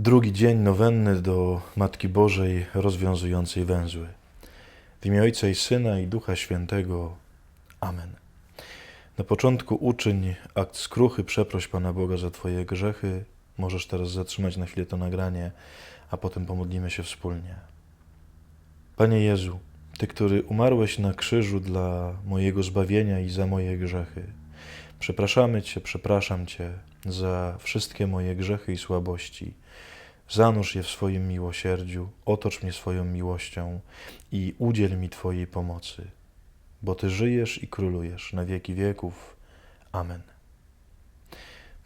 Drugi dzień nowenny do Matki Bożej rozwiązującej węzły. W imię Ojca i Syna i Ducha Świętego. Amen. Na początku uczyń akt skruchy, przeproś Pana Boga za Twoje grzechy. Możesz teraz zatrzymać na chwilę to nagranie, a potem pomodlimy się wspólnie. Panie Jezu, Ty, który umarłeś na krzyżu dla mojego zbawienia i za moje grzechy, przepraszamy Cię, przepraszam Cię za wszystkie moje grzechy i słabości. Zanurz je w swoim miłosierdziu, otocz mnie swoją miłością i udziel mi Twojej pomocy, bo Ty żyjesz i królujesz na wieki wieków. Amen.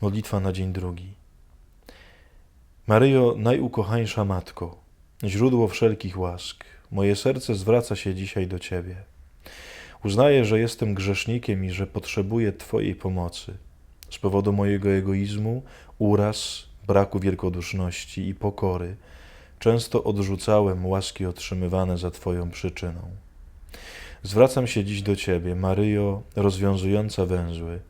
Modlitwa na dzień drugi. Maryjo, najukochańsza Matko, źródło wszelkich łask, moje serce zwraca się dzisiaj do Ciebie. Uznaję, że jestem grzesznikiem i że potrzebuję Twojej pomocy. Z powodu mojego egoizmu, uraz, braku wielkoduszności i pokory, często odrzucałem łaski otrzymywane za Twoją przyczyną. Zwracam się dziś do Ciebie, Maryjo, rozwiązująca węzły,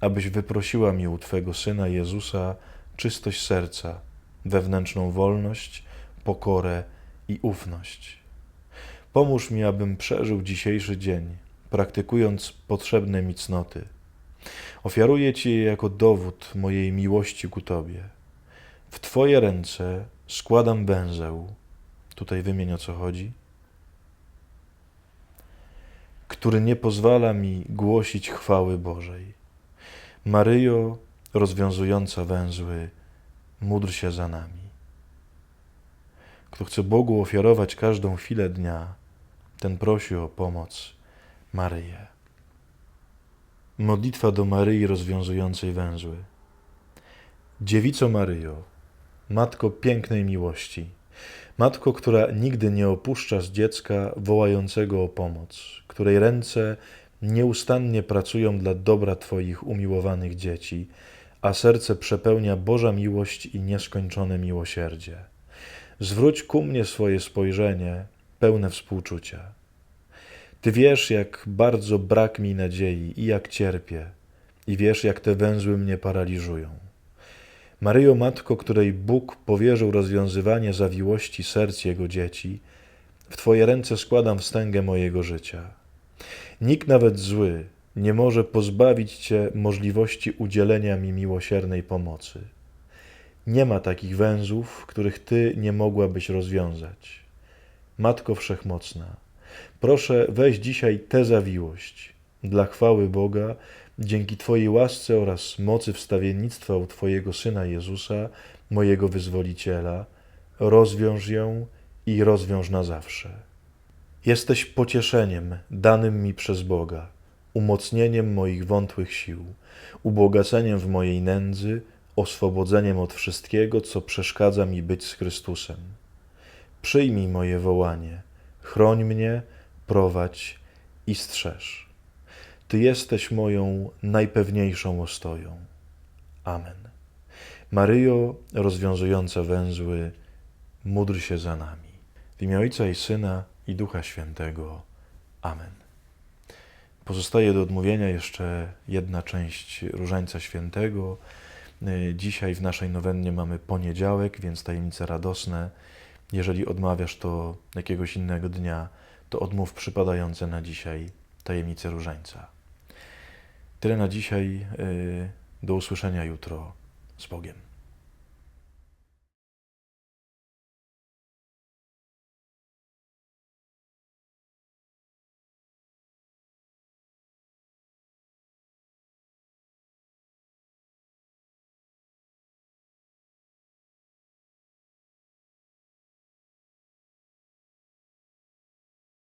abyś wyprosiła mi u Twego Syna Jezusa czystość serca, wewnętrzną wolność, pokorę i ufność. Pomóż mi, abym przeżył dzisiejszy dzień, praktykując potrzebne mi cnoty. Ofiaruję Ci je jako dowód mojej miłości ku Tobie. W Twoje ręce składam węzeł. Tutaj wymień o co chodzi. Który nie pozwala mi głosić chwały Bożej. Maryjo, rozwiązująca węzły, módl się za nami. Kto chce Bogu ofiarować każdą chwilę dnia, ten prosi o pomoc Maryję. Modlitwa do Maryi rozwiązującej węzły. Dziewico Maryjo, Matko pięknej miłości, Matko, która nigdy nie opuszcza z dziecka wołającego o pomoc, której ręce nieustannie pracują dla dobra Twoich umiłowanych dzieci, a serce przepełnia Boża miłość i nieskończone miłosierdzie. Zwróć ku mnie swoje spojrzenie, pełne współczucia. Ty wiesz, jak bardzo brak mi nadziei i jak cierpię, i wiesz, jak te węzły mnie paraliżują. Maryjo, Matko, której Bóg powierzył rozwiązywanie zawiłości serc Jego dzieci, w Twoje ręce składam wstęgę mojego życia. Nikt nawet zły nie może pozbawić Cię możliwości udzielenia mi miłosiernej pomocy. Nie ma takich węzłów, których Ty nie mogłabyś rozwiązać. Matko Wszechmocna, proszę weź dzisiaj tę zawiłość dla chwały Boga, dzięki Twojej łasce oraz mocy wstawiennictwa u Twojego Syna Jezusa, mojego Wyzwoliciela, rozwiąż ją i rozwiąż na zawsze. Jesteś pocieszeniem danym mi przez Boga, umocnieniem moich wątłych sił, ubogaceniem w mojej nędzy, oswobodzeniem od wszystkiego, co przeszkadza mi być z Chrystusem. Przyjmij moje wołanie, chroń mnie, prowadź i strzeż. Ty jesteś moją najpewniejszą ostoją. Amen. Maryjo, rozwiązująca węzły, módl się za nami. W imię Ojca i Syna i Ducha Świętego. Amen. Pozostaje do odmówienia jeszcze jedna część Różańca Świętego. Dzisiaj w naszej nowennie mamy poniedziałek, więc tajemnice radosne. Jeżeli odmawiasz to jakiegoś innego dnia, to odmów przypadające na dzisiaj tajemnice Różańca. Tyle na dzisiaj. Do usłyszenia jutro. Z Bogiem.